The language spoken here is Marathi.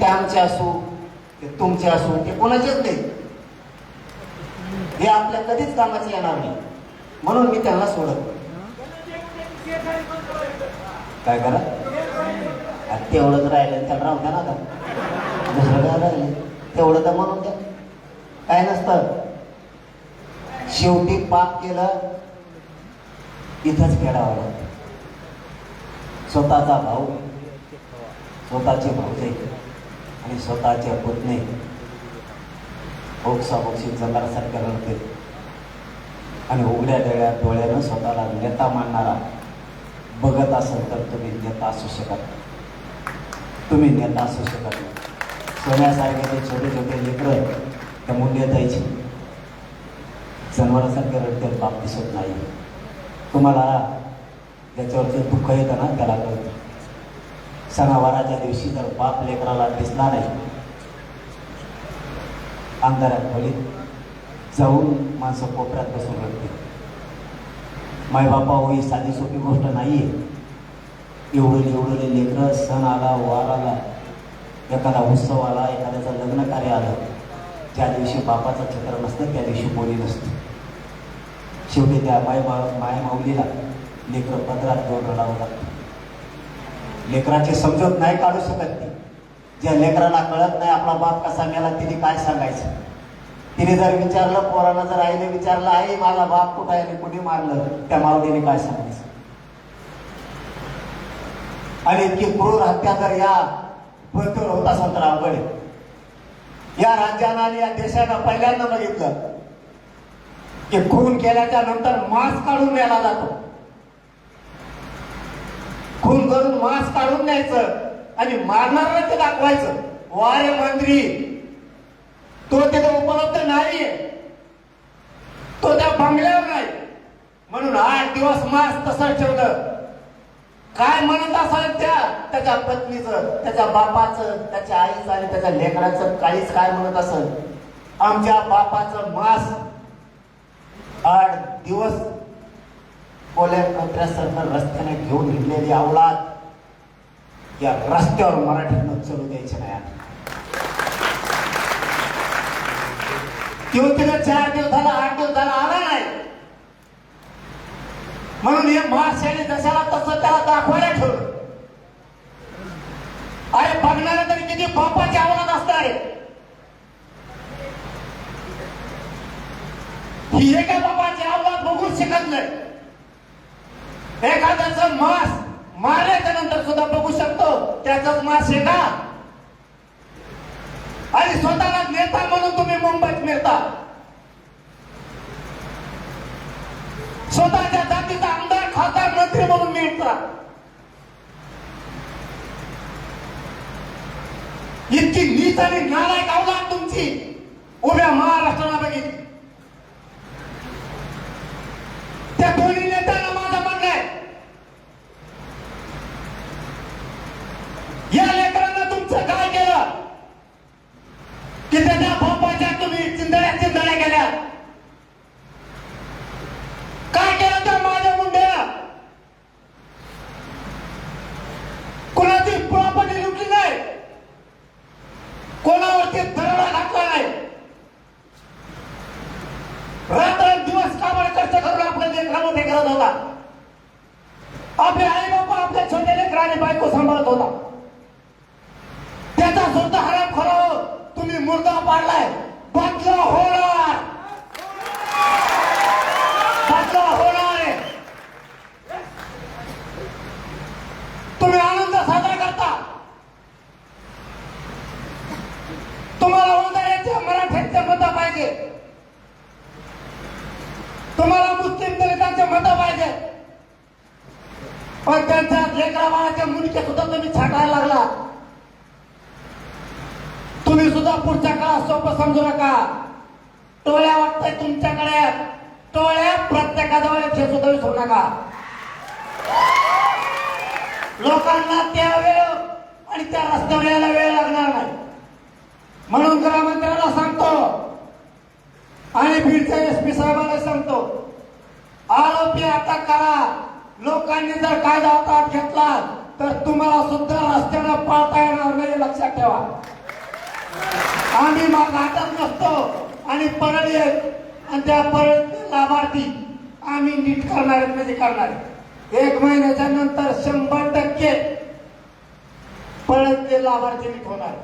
ते आमचे असो ते तुमचे असो ते कोणाचेच नाही. हे आपल्या कधीच कामाचे येणार नाही. म्हणून मी त्यांना सोडत काय करा? तेवढंच राहिलं त्याला राहून द्या ना आता. दुसरं काय राहिलं? तेवढं तर म्हणून द्या. काय नसतं. शेवटी पाप केलं इथंच फेडावं लागतं. स्वतःचा भाऊ. स्वतःचे भाऊजे आणि स्वतःच्या पत्नी ओक्सा ओक्शी रडते. आणि उघड्या डोळ्या डोळ्यानं स्वतःला नेता मानणारा बघत असेल तर तुम्ही नेता असू शकत नाही. तुम्ही नेता असू शकत नाही. सोन्यासारखे ते छोटे छोटे लेकर त्या मुंडे द्यायचे जनावरांसारखे रडते बाप दिसत नाही. तुम्हाला ज्याच्यावरती दुःख येतं ना त्याला कळतं. सणावाराच्या दिवशी जर बाप लेकराला दिसला नाही. अंधारात खोलीत जाऊन माणसं कोपऱ्यात बसून रडते मायबापा हो ही साधी सोपी गोष्ट नाहीये. एवढं एवढं लेकरं सण आला वार आला एखादा उत्सव आला एखाद्याचं लग्न कार्य आलं ज्या दिवशी बापाचं चित्र नसतं त्या दिवशी बोली नसते. शेवटी त्या माय बा माय माऊलीला लेकरं पदरात घेऊन रडावं लागतं. लेकराची समजूत नाही काढू शकत ती ज्या लेकराला कळत नाही आपला बाप कसा मेला तिने काय सांगायचं? तिने जर विचारलं पोरानं जर आईने विचारलं आई माझा बाप कुठं आहे? कुठे मारलं? त्या मावडीने काय सांगायचं? आणि इतकी क्रूर हत्या जर या पृथ्वीवर होत असेल तर अवघड आहे. या राज्यानं आणि या देशानं पहिल्यांदा बघितलं की खून केल्याच्यानंतर मांस काढून नेला जातो. खून करून मांस काढून द्यायचं आणि मारणार ते दाखवायचं. वारे मंत्री तो तिथे उपलब्ध नाहीये. तो त्या बंगल्यावर नाही. म्हणून आठ दिवस मास तसंच ठेवलं. काय म्हणत असाल त्या? त्याच्या पत्नीचं त्याच्या बापाचं त्याच्या आईचं आणि त्याच्या लेकराचं काहीच काय म्हणत असेल? आमच्या बापाचं मास आठ दिवस कोल्या कोपऱ्यासारखं रस्त्याने घेऊन निघलेली अवलाद या रस्त्यावर मराठ्यांना चलू द्यायचे नाही आता. किंवा तिला चार दिवस झाला आठ दिवस झाला आला नाही. म्हणून हे महाशयाने जशाला तसं त्याला दाखवायला ठेवलं. अरे बघणारे तरी किती बापाची अवलाद असणार ही एका बापाची अवलाद बघू शकत नाही. एखाद्याचं मांस मारल्याच्या नंतर सुद्धा बघू शकतो त्याच मांस आहे का आणि स्वतःला नेता म्हणून तुम्ही मुंबईत मिळता स्वतःच्या जातीचा आमदार खासदार मंत्री म्हणून मिळता इतकी नीच आणि नालायक अवलाद तुमची. उभ्या महाराष्ट्राला बघितली त्या दोन्ही नेत्यांना माझं म्हणणं आहे या लेकरांना तुमचं काय केलं की त्याच्या बापाच्या तुम्ही चिंधळ्या चिंदड्या केल्या काय केलं तर माझ्या मुंड्या? कोणाची प्रॉपर्टी लुटली नाही? कोणावरती दरोडा घातला नाही? रात्र दिवस कामाला कष्ट करून आपल्या लेकरा मोठे करत होता आपले आई बाबा आपल्या छोट्या लेकराने बायको सांभाळत होता. त्याचा सुद्धा हराम होत तुम्ही मुर्दा पाडलाय. बदला होणार. बदला होणार. तुम्ही आनंद साजरा करता. तुम्हाला उदाऱ्याच्या मराठ्यांच्या मतं पाहिजे. तुम्हाला मुस्लिम दलितांचे मतं पाहिजे. पण त्यांच्या लेकरा बाळाच्या मुलीचे सुद्धा तुम्ही छाटायला लागला तुम्ही सुद्धा पुढच्या काळात सोपं समजू नका. टोळ्या वाटतंय तुमच्याकडे. टोळ्या प्रत्येकाजवळ एकशे सुद्धा विसरू नका. लोकांना त्या वेळ आणि त्या रस्त्यावर यायला वेळ लागणार नाही. म्हणून गृहमंत्र्याला सांगतो. आणि बीडच्या एस पी साहेबांना सांगतो. आरोपी अटक करा. लोकांनी जर कायदा हातात घेतला तर तुम्हाला सुद्धा रस्त्यानं पाळता येणार नाही लक्षात ठेवा. आम्ही मग नाटक नसतो आणि परत येत आणि त्या परत लाभार्थी आम्ही नीट करणार म्हणजे करणार आहेत. एक महिन्याच्या नंतर शंभर टक्के परत ते लाभार्थी नीट होणार